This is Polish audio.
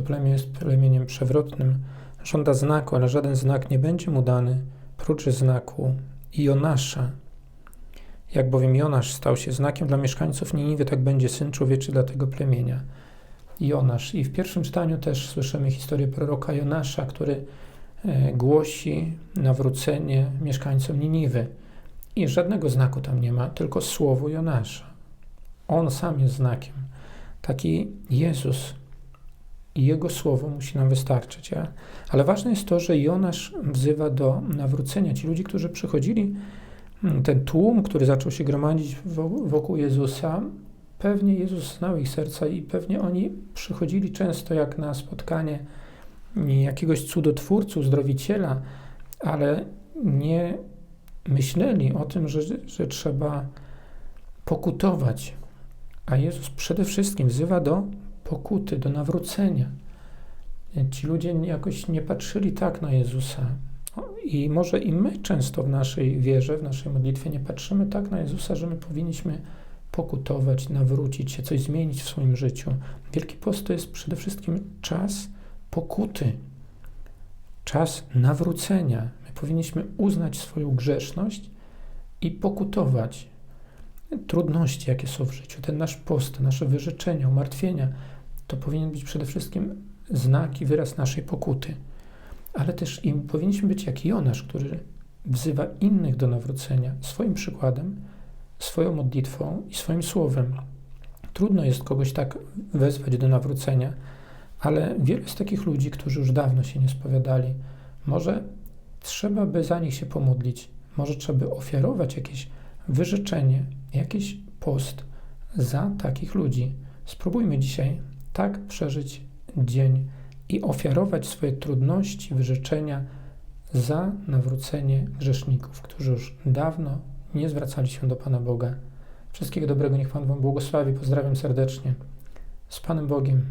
To plemię jest plemieniem przewrotnym. Żąda znaku, ale żaden znak nie będzie mu dany, prócz znaku Jonasza. Jak bowiem Jonasz stał się znakiem dla mieszkańców Niniwy, tak będzie Syn Człowieczy dla tego plemienia. Jonasz. I w pierwszym czytaniu też słyszymy historię proroka Jonasza, który e, głosi nawrócenie mieszkańcom Niniwy. I żadnego znaku tam nie ma, tylko słowo Jonasza. On sam jest znakiem. Taki Jezus i Jego słowo musi nam wystarczyć. Ja? Ale ważne jest to, że Jonasz wzywa do nawrócenia. Ci ludzie, którzy przychodzili, mm, ten tłum, który zaczął się gromadzić wo- wokół Jezusa, pewnie Jezus znał ich serca i pewnie oni przychodzili często jak na spotkanie jakiegoś cudotwórcy, uzdrowiciela, ale nie myśleli o tym, że, że trzeba pokutować. A Jezus przede wszystkim wzywa do pokuty, do nawrócenia. Ci ludzie jakoś nie patrzyli tak na Jezusa. I może i my często w naszej wierze, w naszej modlitwie nie patrzymy tak na Jezusa, że my powinniśmy pokutować, nawrócić się, coś zmienić w swoim życiu. Wielki Post to jest przede wszystkim czas pokuty, czas nawrócenia. My powinniśmy uznać swoją grzeszność i pokutować trudności, jakie są w życiu. Ten nasz post, nasze wyrzeczenia, umartwienia, to powinien być przede wszystkim znak i wyraz naszej pokuty. Ale też i powinniśmy być jak Jonasz, który wzywa innych do nawrócenia swoim przykładem, swoją modlitwą i swoim słowem. Trudno jest kogoś tak wezwać do nawrócenia, ale wielu jest takich ludzi, którzy już dawno się nie spowiadali. Może trzeba by za nich się pomodlić, może trzeba by ofiarować jakieś wyrzeczenie, jakiś post za takich ludzi. Spróbujmy dzisiaj tak przeżyć dzień i ofiarować swoje trudności, wyrzeczenia za nawrócenie grzeszników, którzy już dawno nie zwracali się do Pana Boga. Wszystkiego dobrego, niech Pan Wam błogosławi. Pozdrawiam serdecznie. Z Panem Bogiem.